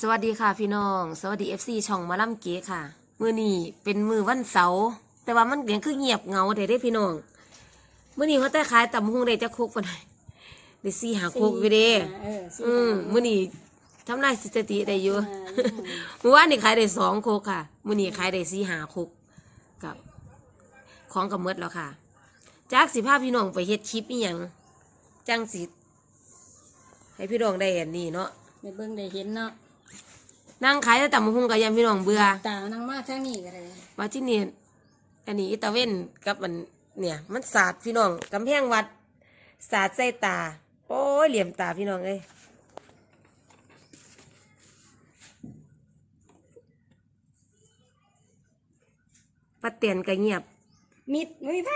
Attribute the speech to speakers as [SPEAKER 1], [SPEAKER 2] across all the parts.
[SPEAKER 1] สวัสดีค่ะพี่น้อง สวัสดี FC ช่องหมาล่ำเก๋ค่ะ มือนี้เป็นมือวันเสาร์แต่ว่ามันยังคือเงียบเหงาแต่ได้พี่น้องมือนี้เขาแต่ขายตำหุงได้จะคุกปะหน่อยได้ซี่หาคุกอยู่เด้
[SPEAKER 2] เออสี่
[SPEAKER 1] อืม
[SPEAKER 2] หา
[SPEAKER 1] มือนี้ทำนายสถิติได้อยู่
[SPEAKER 2] อ่า
[SPEAKER 1] เมื่อวานนี่ขายได้สองคุกค่ะมือนี้ขายได้ซี่หาคุกกับ ของกับเมดแล้วค่ะจากสิภาพพี่น้องไปเฮ็ดคลิปอีหยังจังสิให้พี่น้องได้เห็นนี่เนาะ
[SPEAKER 2] ในเบิ่งได้เห็นเนาะ
[SPEAKER 1] นั่งขายแต่ตำบักหุงกับยามพี่น้องเบื่อ
[SPEAKER 2] ตานั่งมาทางนี้ก็ได้
[SPEAKER 1] ว่าที่นี่อันนี้อิตาเว่นกับมันเนี่ย มันสาดพี่น้องกำแพงวัดสาดใส่ตา โอ้ยเหลี่ยมตาพี่น้องเอ้ยป้าเตียนก็เงียบ
[SPEAKER 2] มิดไม่ไผ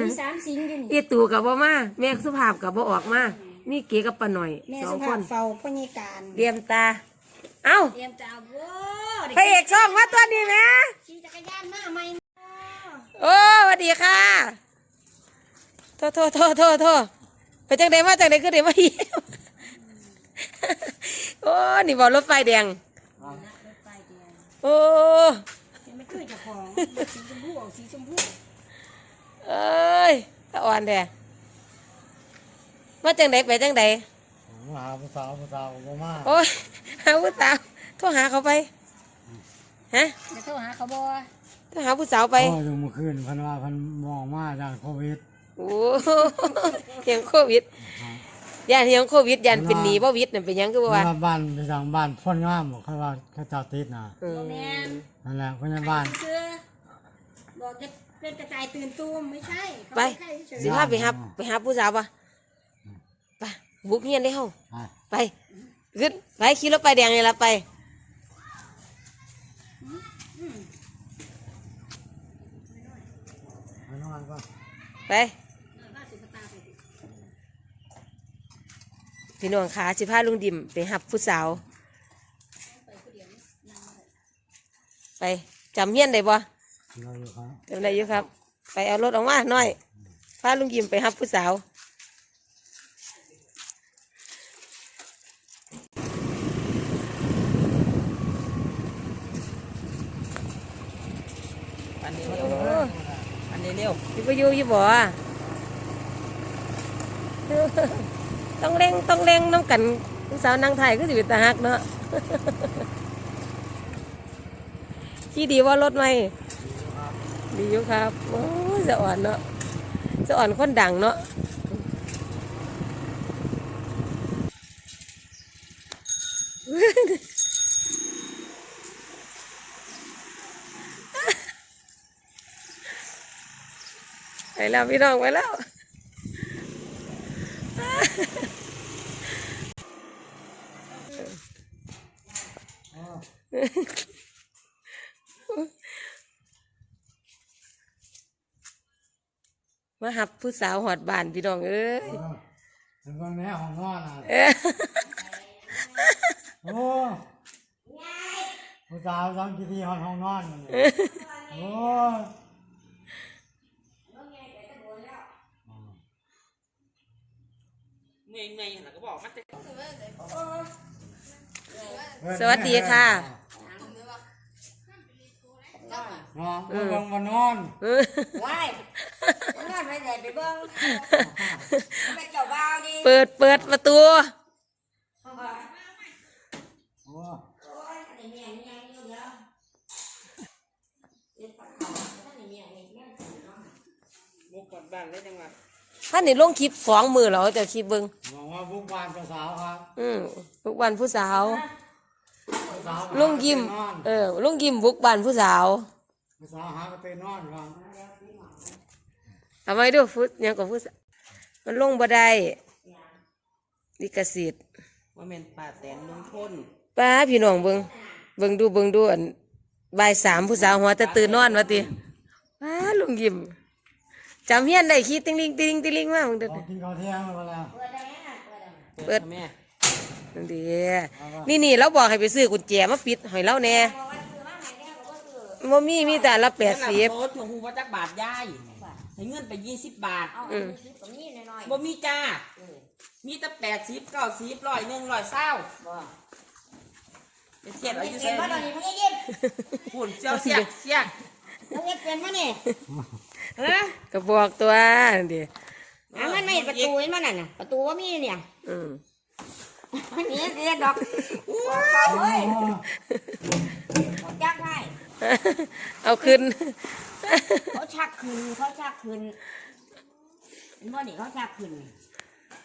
[SPEAKER 2] มีสามสิงอยู่นี่
[SPEAKER 1] อีตู่กับบ่มาแม่สุภาพกับบ่ออกมามีเก๋กับป้าหน่อย
[SPEAKER 2] แม่
[SPEAKER 1] สอ
[SPEAKER 2] สุ
[SPEAKER 1] งค
[SPEAKER 2] ภาพ
[SPEAKER 1] น
[SPEAKER 2] เฝ้าพญิการ
[SPEAKER 1] เหลี่ยมตา เอ้า
[SPEAKER 2] เตรียมจะเอาโว้
[SPEAKER 1] พระเอกช่องมาตัวนี้แหม่
[SPEAKER 2] ขี่จักรยานมาใหม่
[SPEAKER 1] โอ้สวัสดีค่ะ โทษโทษโทษโทษโทษไปจังใดมาจังใดคือเดี๋ยวมาอีกโอ้นี่บอกรถไฟแดง
[SPEAKER 2] รถไฟแดง
[SPEAKER 1] โอ้
[SPEAKER 2] ยังไม่เคยเจะของสีชมพูออกสีชมพู
[SPEAKER 1] เอ้ยตะอ่อนแท้มาจังใดไปจังใด
[SPEAKER 3] มาหาผู้สาวผู้สาวบ่มา
[SPEAKER 1] โอ้ยหาผู้สาวโทรหาเขาไปฮะ
[SPEAKER 2] จะโทรหาเขาบ่
[SPEAKER 1] โทรหาผู้สาวไป
[SPEAKER 3] โอ้ยเมื่อคืนเพันว่าเพันมองมาด้านโควิด
[SPEAKER 1] โอ้เฮียงโควิดยานเฮียงโควิดยันเป็นหนีบ่วิดน่ะเป็นหยังคือบ่ว่า
[SPEAKER 3] ว่าบ้านไปสั่งบ้านพ่นงามบอกเขาว่าเขาเจ้าติดนะ
[SPEAKER 1] อืม
[SPEAKER 2] บ่แม่น
[SPEAKER 3] นั่นแหละพยาบ้าน
[SPEAKER 2] ซื้อบอกจะเป็นกระจายตื่นตูมไม่ใช่เขา
[SPEAKER 1] ไป
[SPEAKER 2] ใช่เฉย
[SPEAKER 1] สิพาไปหาไปหาผู้สาวปะไป บุกเฮียนได้เฮา
[SPEAKER 3] ไป
[SPEAKER 1] ไปขึ้นไปขี่รถไปแดงนี่ละไป
[SPEAKER 3] ไปนอนก่อน
[SPEAKER 1] ไปพี่น้องขาสิพาลุงดิมไปหับผู้สาว ไปจำเฮียนได้บ่
[SPEAKER 3] เราอยู่ครับ
[SPEAKER 1] จำได้อยู่ครับ ไปเอารถออกมาหน่อยพาลุงดิมไปหับผู้สาว
[SPEAKER 4] อันนี้เร็วอันนี้เร็ว
[SPEAKER 1] อยู่บ่อยู่อยู่บ่ต้องเร่งต้องเร่งน้ำกันผู้สาวนางไทยก็สิเป็นตาฮักเนาะที่ดีว่ารถไหมดีอยู่ครับโอ้จะอ่อนเนาะจะอ่อนคนดังเนาะ ไป แล้วพี่น้องไปแล้วมาหับผู้สาวหอดบานพี่น้องเอ้ย
[SPEAKER 3] เออถึงวันนี้ห้องนอนอะโอ้ผู้สาวสองกี่ทีห้องห้องนอนเนี่ยโอ้
[SPEAKER 4] เมื่อยเมื่อยหันก็บอกมันจะ
[SPEAKER 1] สวัสดีค่ะ
[SPEAKER 3] นอนเบิ่งมานอน
[SPEAKER 1] เออ
[SPEAKER 5] ว้ายนอนไปไหนไปเบิ้งไปเจ้าบ่าวดิ
[SPEAKER 1] เปิดเปิดประตู
[SPEAKER 3] โอ้
[SPEAKER 5] โอ้ยอันนี้แม่นี่ยังอยู่เดี๋ยวเดี๋ยวปากเขาอันนี้แม่นี่แม่สิเนาะ
[SPEAKER 4] บุกกดบ้านเลยจังหวะ
[SPEAKER 1] ท่านนี่ลงคลิปสองมือแล้วแต่คลิปเบิง
[SPEAKER 3] บอกว่าบุกบ้านผู้สาวครับ
[SPEAKER 1] อืมบุกบ้านผู้สาว
[SPEAKER 3] ผู้สาว
[SPEAKER 1] ลุงยิ้ม
[SPEAKER 3] นอน
[SPEAKER 1] เออ ลุงยิ้มบุกบ้านผู้สาว
[SPEAKER 3] ผู้สาวหากระเตนนอนครับ
[SPEAKER 1] เอาไว้ดูฟุตยังกับผู้สาวมันลงบ่ได้ลิขสิทธิ์
[SPEAKER 4] ว่าเมนป่าแตนลุงพล
[SPEAKER 1] ป้าพี่น้องเบิงเบิงดูเบิงดูอันบ่ายสามผู้สาวหัวแต่ตื่นนอนวะติป้าลุงยิ้ม จำเฮียนได้ขี้ติงลิงติงลิงติงลิงมากมึงเด้อ
[SPEAKER 3] ออกกินข้าวเที่ยงมาแล้ว
[SPEAKER 1] เปิด
[SPEAKER 4] แม่
[SPEAKER 1] นั่นดีนี่นี่เราบอกให้ไปซื้อกุญแจมาปิดให้เราแหน่บ่มีมีแต่ละแปดสิบ
[SPEAKER 4] โต๊ะถ่วงหูว่าจักบาทยายให้เงินไปยี่สิบบาท
[SPEAKER 5] เอาอันนี้คิดตรงนี้หน่อย
[SPEAKER 4] บ่มีจ้า มีแต่แปดสิบเก้าสิบร้อยหนึ่งร้อยเศร้า
[SPEAKER 5] ๆบ่
[SPEAKER 4] เป็นเทียบอายุ
[SPEAKER 5] เป
[SPEAKER 4] ใส่
[SPEAKER 5] ลี่ยนมาตอนนี้พ่อยิ้ม
[SPEAKER 4] หุ่นเจ้าเสียกเสียก
[SPEAKER 5] พ่อยิ้มเปลี่ยนมาเนี่ยฮะ
[SPEAKER 1] ก็บอกตัวเดี๋ยว
[SPEAKER 5] อะมันไม่เห็นประตูเห็นมันน่ะประตูว่ามีเนี่ย
[SPEAKER 1] อืม
[SPEAKER 5] มันหนีเสียดอกเขาเอ้ยเขาจักให้
[SPEAKER 1] เอาขึ้น
[SPEAKER 5] เขาชักคืนเขาชักคืนเห็นบ่นี่เขาชักคืน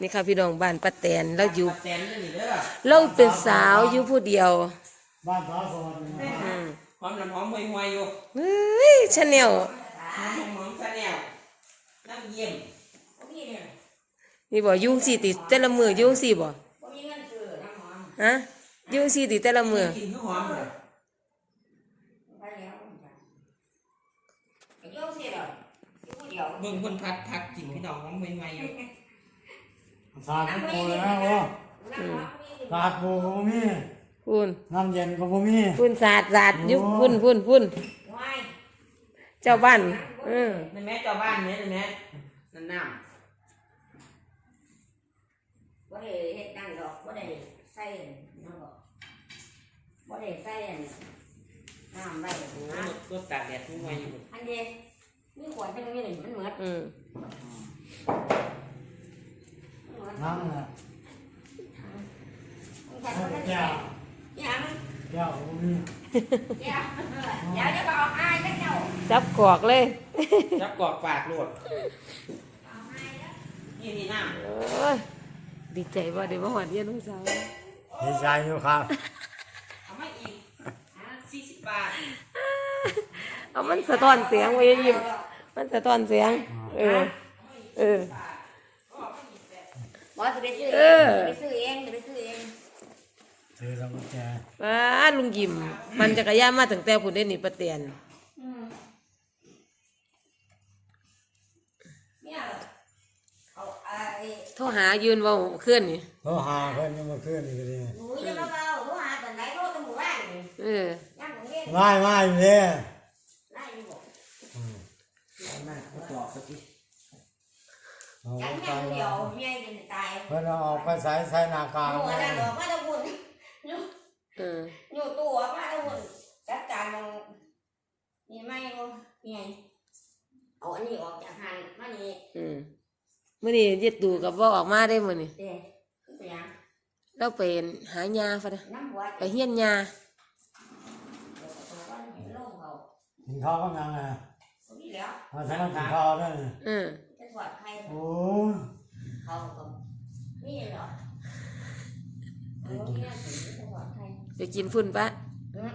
[SPEAKER 1] นี่ค่ะพี่น้องบ้านป้าแตนเราอยู่
[SPEAKER 4] แตนนี่เด้อ
[SPEAKER 1] เราเป็นสาวอยู่ผู้เดียว
[SPEAKER 3] บ้านสาวโสดนี่นะ
[SPEAKER 1] อืม
[SPEAKER 4] หอมน้ำหอมห่วยๆอยู่
[SPEAKER 1] เฮ้ยชาแนล
[SPEAKER 4] หอมหอมซะแนวน้ำเยี่ยม
[SPEAKER 5] บ่มีเนี่ย
[SPEAKER 1] นี่บ่ยุ่งสิติแต่ละมือยุ่งสิบ่
[SPEAKER 5] บ่มีเงินซื้อน้ำหอม
[SPEAKER 1] ฮะยุ่งสิติแต่ละมือ
[SPEAKER 4] กินคือหอมเลย
[SPEAKER 5] ไปแล้วจ้ะไอ้โยมสิเหรออยู่ผู้เดียว
[SPEAKER 4] เบิ่งคนพัดพักกินพี่น้องหอมห่วยๆอยู่
[SPEAKER 3] สาดน้ำปูเลยนะโอ้
[SPEAKER 5] น้ำหอมมี
[SPEAKER 3] สาดปูก็บ่มี
[SPEAKER 1] พุ่น
[SPEAKER 3] น้ำเย็นก็บ่มี
[SPEAKER 1] พุ่นสาดสาดอยู่พุ่นพุ่นพุ่น
[SPEAKER 5] ไว้
[SPEAKER 1] เจ้าบ้านอืม
[SPEAKER 4] ในแม่เจ้าบ้านเนี่ยในแม่นั่นน้
[SPEAKER 5] บ่ได้เฮ็ดนั่นดอกบ่ได้ใส่นั่นดอกบ่ได้ใส่อันน้ำไว้ำนะ
[SPEAKER 4] ก็ตากแดดห่วยๆอยู่
[SPEAKER 5] อันเดียวมีขวดหนึงมีหนึ่งมันเหมือน
[SPEAKER 1] อืม
[SPEAKER 5] เหมือน
[SPEAKER 3] น้ำน่ะ แก้วก็บ่มี
[SPEAKER 5] เดี๋ยวเดี๋ยวจะไปออกอายกันเจ้า
[SPEAKER 1] จับกอกเลย
[SPEAKER 4] จับกอกปากโลดนี่นี่น้
[SPEAKER 1] โอ้ยดีใจว่าได้มาหวานเยี่ยนน้องสาว
[SPEAKER 3] ดีใจอยู่ครับำ
[SPEAKER 4] เอามาอีกสี่สิบบาท
[SPEAKER 1] เอามันสะท้อนเสียงไว้ยิ้มมันสะท้อนเสียง เออ เออ
[SPEAKER 5] บอสจะไปซื้อ
[SPEAKER 1] เอ
[SPEAKER 5] เอ
[SPEAKER 1] อ
[SPEAKER 5] งจะไปซื้อเองจะไปซื้อ เอง
[SPEAKER 3] ซื้อสมุนแจ
[SPEAKER 1] ป้าลุงยิ้มมันจักรยานมาตั้งแต่ผุนได้หนีประเตียน
[SPEAKER 5] อืมเนี่ยเอาไอ้
[SPEAKER 1] โทรหายืนเว่าเคลื่อนนี่
[SPEAKER 3] โทรหาเพิ่นยังมาขึ้นอีกที
[SPEAKER 5] หนูจะมาเบาหนูหาตอนไหนโทรตำรวจไล่นี่
[SPEAKER 1] เออ
[SPEAKER 5] ย่างของเล่น
[SPEAKER 3] ไม่ไม่อยู่เด้
[SPEAKER 5] ไล่อยู่บอก
[SPEAKER 4] มาเอาตอกไปสิ
[SPEAKER 3] เอา
[SPEAKER 5] ย่าง
[SPEAKER 3] ไป
[SPEAKER 5] แม่คนเดียวเมียจะตาย
[SPEAKER 3] เพิ่นเอาออกไปใส่ใส่หน้ากาก
[SPEAKER 5] หนู
[SPEAKER 3] ไว้
[SPEAKER 5] นั่นบอกว่าจะบุญ อยู่
[SPEAKER 1] เออ
[SPEAKER 5] อยู่ตัวว่าจะบุญจัดการมองนี่ไม่ก็เมียเอาอันนี้ออกจากหันมานี่
[SPEAKER 1] อืมมื่อนี้เย็ดตูกับว่าออกมาได้มื่อนี้
[SPEAKER 5] เด้เสียง
[SPEAKER 1] เราเป็นหายาฟะนะ
[SPEAKER 5] น้ำหัว
[SPEAKER 1] ไปเฮียนยา
[SPEAKER 5] ตัวก็เห็นโล่งเขา
[SPEAKER 3] กินข้าวก็ยังไง
[SPEAKER 5] ตรงนี้แล้ว
[SPEAKER 3] มาใส่กินข้าวได้นี่
[SPEAKER 1] เออ
[SPEAKER 5] จะถอดใคร
[SPEAKER 3] โอ้
[SPEAKER 5] เขาก็นี่เหรอเอาเนี่ยถึงจะถอดใคร
[SPEAKER 1] ไปกินฝุ่นปะ
[SPEAKER 5] อืม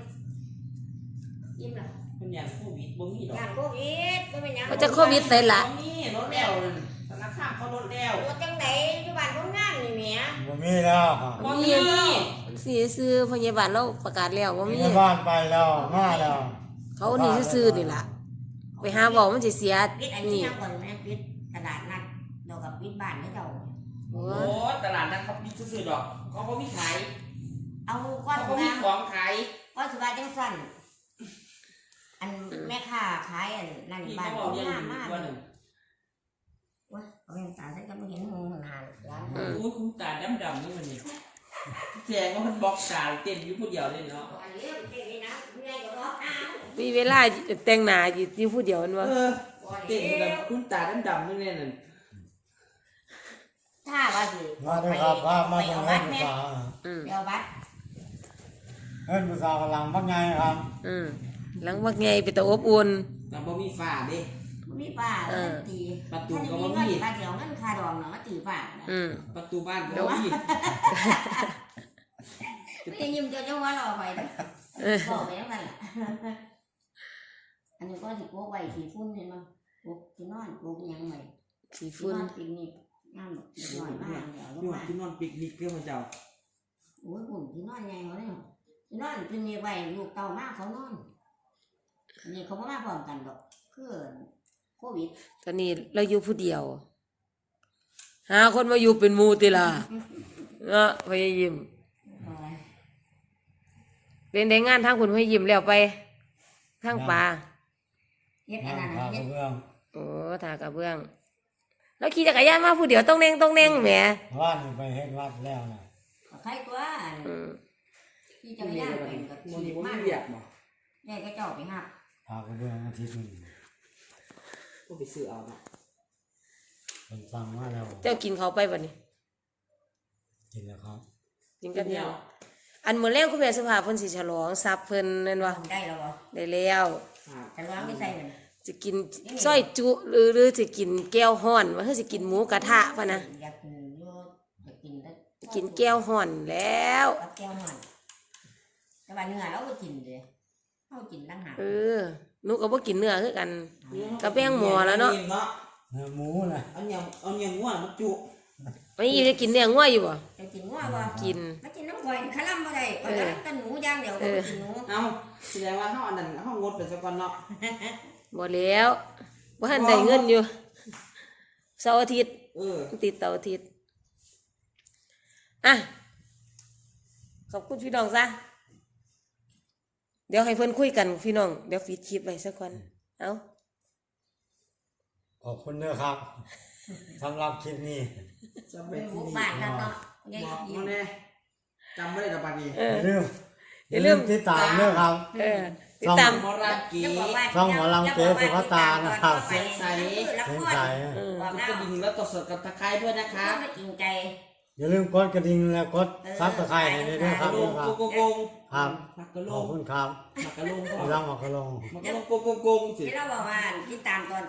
[SPEAKER 5] ยิ้มละ
[SPEAKER 4] มันอย่างโควิดบ่มีดอก
[SPEAKER 5] งานโควิดก็เป็นหยัง
[SPEAKER 1] ว่าจะโควิดใส่ละ
[SPEAKER 4] บ่มีรถแล้วนั่นธนาคารเขารถแล้ว
[SPEAKER 5] ตัวจังไหนอยู่บ้านคนงานนี่เมีย
[SPEAKER 3] บ่มีแล้ว
[SPEAKER 4] บ่มี
[SPEAKER 1] สีซื้อพยาบาลเราประกาศแล้วว่า
[SPEAKER 3] มี
[SPEAKER 1] มี
[SPEAKER 3] บ้านไปแล้วมาแล้ว
[SPEAKER 1] เขานี่ซื้อๆนี่ล่ะ ไปหาบอกมันจะเสีย
[SPEAKER 5] ปิดอันนี้
[SPEAKER 1] นี่
[SPEAKER 5] ยังก่อนแม่ปิดตลาดนัดเดียวกับปิดบ้านนี่เจ้า
[SPEAKER 1] โอ้
[SPEAKER 4] โอ้ตลาดนั้นเขามีซื้อๆดอกเขาบ่มีขาย
[SPEAKER 5] เอาก้อน
[SPEAKER 4] เขา
[SPEAKER 5] สุ
[SPEAKER 4] บ่มี
[SPEAKER 5] รา
[SPEAKER 4] ของขาย
[SPEAKER 5] ก้อนสุราจังสั่นอันแม่ค้าขายอันนั่น
[SPEAKER 4] พี่
[SPEAKER 5] บ้า
[SPEAKER 4] เขา
[SPEAKER 5] น
[SPEAKER 4] บอก
[SPEAKER 5] เขา
[SPEAKER 4] เรียน
[SPEAKER 5] งาม
[SPEAKER 4] อยู่
[SPEAKER 5] มาก
[SPEAKER 4] ตัวหนึ่ง
[SPEAKER 5] วะเอาเป็นตาฉันก็ไม่เห็นงูมันหานร้าน
[SPEAKER 1] อืม
[SPEAKER 4] อุ้ยคุ้มตาดำๆนี่มันนี่แจงว่ามันบล็อกตาเต้นอยู่ผู้เดียวเลยเนาะ
[SPEAKER 5] อันนี้มันเป็นนี่นะเมียก็ร้องอ้าว
[SPEAKER 1] มีเวลาแต่งหน้าอยู่อยู่ผู้เดียวนั่นวะ
[SPEAKER 4] เออ
[SPEAKER 5] บ่
[SPEAKER 4] เต้น
[SPEAKER 5] ได้
[SPEAKER 4] แบบคุ้มตาดำๆนี่แน่นั่น
[SPEAKER 5] ถ้าว่าสิ
[SPEAKER 3] มาด้วยครับพามา
[SPEAKER 5] ไป
[SPEAKER 3] ตรง
[SPEAKER 5] เอา
[SPEAKER 3] นั้
[SPEAKER 5] บั
[SPEAKER 3] น
[SPEAKER 5] ตร
[SPEAKER 3] ภา
[SPEAKER 5] แม่
[SPEAKER 3] ษา
[SPEAKER 1] อืม
[SPEAKER 5] ไปเอาบัตร
[SPEAKER 3] เอิ้นภาษากำลังพักไงครับ
[SPEAKER 1] อืมหลังบักไงไปตะอบอุ่น
[SPEAKER 4] แต่บ่มีฝ้าเด้
[SPEAKER 5] บ่มีป้า
[SPEAKER 1] เออ
[SPEAKER 5] ตี
[SPEAKER 4] ประตู
[SPEAKER 5] ถ้า
[SPEAKER 4] ก็
[SPEAKER 5] มี
[SPEAKER 4] บ่
[SPEAKER 5] เงิน
[SPEAKER 4] มี
[SPEAKER 5] ป้าเสียวเงินค่าดองเนาะมาตีป้าน่ะ
[SPEAKER 1] อืม
[SPEAKER 4] ประตูบ้านก็บ่มี
[SPEAKER 5] ไม่ยิ้มจะจะว่าเราไปนะ
[SPEAKER 1] เออ
[SPEAKER 5] บอกไปแล้วกันล่ะอันนี้ก็สิโป๊กไว้สีฟุ้นเห็นมั้ยโป๊กที่นอนโป๊กยังไง
[SPEAKER 1] สี
[SPEAKER 5] ที่
[SPEAKER 1] ฝุ่น
[SPEAKER 5] นอนปิกนิกงามแบบน้อยมากเดี๋ยวลง
[SPEAKER 4] นวด
[SPEAKER 5] มา
[SPEAKER 4] ที่นอนปิกนิกเพื่อพระเจ้า
[SPEAKER 5] โอ้ยปุ่นที่นอนใหญ่เขาเนี่ยที่น อนปิกนิกไว้ลูกเต่ามากเขานอนอันนี้เขาไม่มาพร้อมกันดอกคือโควิด
[SPEAKER 1] ตอนนี้เราอยู่ผู้เดียว หาคนมาอยู่เป็นหมูติล่ะเนาะพยายิม
[SPEAKER 5] เอาไว้
[SPEAKER 1] เป็นได้งานทางคุณพยายิมแล้วไปทางป่า
[SPEAKER 5] เฮ็ดอัน
[SPEAKER 3] นั่
[SPEAKER 5] นั้น
[SPEAKER 3] งพา
[SPEAKER 5] น่ะ
[SPEAKER 3] ก
[SPEAKER 5] เฮ็
[SPEAKER 3] ระ
[SPEAKER 5] ด
[SPEAKER 3] เบื้อง
[SPEAKER 1] โอ้ถากระเบื้อง แล้วขี่จักรยานมาผู้เดียวต้องเน่งต้องเน่งแหม
[SPEAKER 3] ว่านไปเฮ็ดวัดแล้วนะ
[SPEAKER 5] ใครตัว
[SPEAKER 1] อืม
[SPEAKER 5] ที่จักรยานไปก็
[SPEAKER 4] มัน
[SPEAKER 5] ขี่
[SPEAKER 4] นี่บ่
[SPEAKER 5] มา
[SPEAKER 4] มีเวียกบ่
[SPEAKER 5] แม่ก็เจ้าไปหับ
[SPEAKER 3] พากันเดือนอาทิตย์หนึง
[SPEAKER 4] ก็ไปซื้อเอาเนาะ
[SPEAKER 3] เป็นสั่งมาแล้ว
[SPEAKER 1] เจ้ากินเขาวไปบัดนี้
[SPEAKER 3] กินแล้วครับ
[SPEAKER 1] กินกับหยังอันมื้อแรกคุณแม่สุภาพเพิ่นสิฉลองทรัพย์เพิ่นนั่นว่า
[SPEAKER 5] ได้แล้วบ่
[SPEAKER 1] ได้แล้ว
[SPEAKER 4] ครับ
[SPEAKER 5] แต่ว่าไม่ใส่เลย
[SPEAKER 1] สิกินสร้อยจุหรือหรือสิกินแก้วฮ้อนว่าคือสิกินหมูกระทะพะนะ
[SPEAKER 5] อยากกินเยอะอยากกินแต่
[SPEAKER 1] กินแก้วฮ้อนแล้ว
[SPEAKER 5] กับแก้วมัน แต่ว่าเนื้อเราก็กินเลยเรากินตั้งหาก
[SPEAKER 1] เออหนูก็บ่กินเนื้อคือกัน กระแป้งหม้อแล้วเนาะ
[SPEAKER 4] เนาะ
[SPEAKER 3] เนื้อหมูนะ
[SPEAKER 4] เอาอย่างเอาอย่างง่วงมาจุ
[SPEAKER 1] ไม่อีจะกินเนื้องัวอยู่บ่
[SPEAKER 5] จะกินงัวบ่
[SPEAKER 1] กิน
[SPEAKER 5] มากินน้ำข่อยขลัมบ่ได้ข่อยขลัมแต่หนูอย่างเดียวก็บ่กินหนู
[SPEAKER 4] เอาแสดงว่าเฮาอันนั้นเฮางดไปซะก่อนเนาะ
[SPEAKER 1] บ่แล้วบ่ทันได้เงินอยู่เสาร์อาทิตย์
[SPEAKER 4] เออ
[SPEAKER 1] ติดเสาร์อาทิตย์อะขอบคุณพี่น้องซะ เดี๋ยวให้เพิ่นคุยกันพี่น้อง เดี๋ยวปิดคลิปไว้สักก่อนเอา
[SPEAKER 3] ขอบคุณด้วยครับสำหรับคลิปนี้
[SPEAKER 4] จำ
[SPEAKER 5] เป็
[SPEAKER 4] ไว้
[SPEAKER 5] นห
[SPEAKER 4] ที่
[SPEAKER 5] มู่
[SPEAKER 4] นี่
[SPEAKER 5] บ้านกันเนาะยาย
[SPEAKER 4] บอก
[SPEAKER 5] กิน
[SPEAKER 4] มาแน่จำไม่ได้ดอกบัดนี้
[SPEAKER 1] เอ
[SPEAKER 3] อ
[SPEAKER 1] อ
[SPEAKER 3] ย่าลืม
[SPEAKER 1] อย่าลืม
[SPEAKER 3] ติดตามด้วยครับ
[SPEAKER 1] เออติดตาม
[SPEAKER 4] หมอรักกี
[SPEAKER 3] ช่องหมอลำเก๋สุภาตานะครับ
[SPEAKER 5] เสียงใสละ
[SPEAKER 3] เส้น
[SPEAKER 5] ค
[SPEAKER 3] ใส
[SPEAKER 5] รบอก
[SPEAKER 4] ก
[SPEAKER 5] แล้
[SPEAKER 4] ด
[SPEAKER 5] ว
[SPEAKER 4] กระดิ่งแล้วกดสดกับตะไคร้ด้วยนะค
[SPEAKER 5] ครั
[SPEAKER 4] รั
[SPEAKER 5] บบไม่จริงใจ
[SPEAKER 3] อย่าลืมกดกระดิ่งและกดซับสไครต์ให้ด้วยค
[SPEAKER 4] ก
[SPEAKER 3] รั
[SPEAKER 4] ระ
[SPEAKER 3] บ
[SPEAKER 4] โล
[SPEAKER 3] ด้วย
[SPEAKER 4] ง
[SPEAKER 3] ครับ
[SPEAKER 4] โกงโกง
[SPEAKER 3] ครับ
[SPEAKER 4] มักกระโล
[SPEAKER 3] ขอบ
[SPEAKER 4] ง
[SPEAKER 3] คุณครับ
[SPEAKER 4] มักกระโลง
[SPEAKER 3] พี่รังหมอกกระลง
[SPEAKER 4] มักกระโลงโกงโกงสิ
[SPEAKER 5] ที่เราบอกว่าติดตามตอน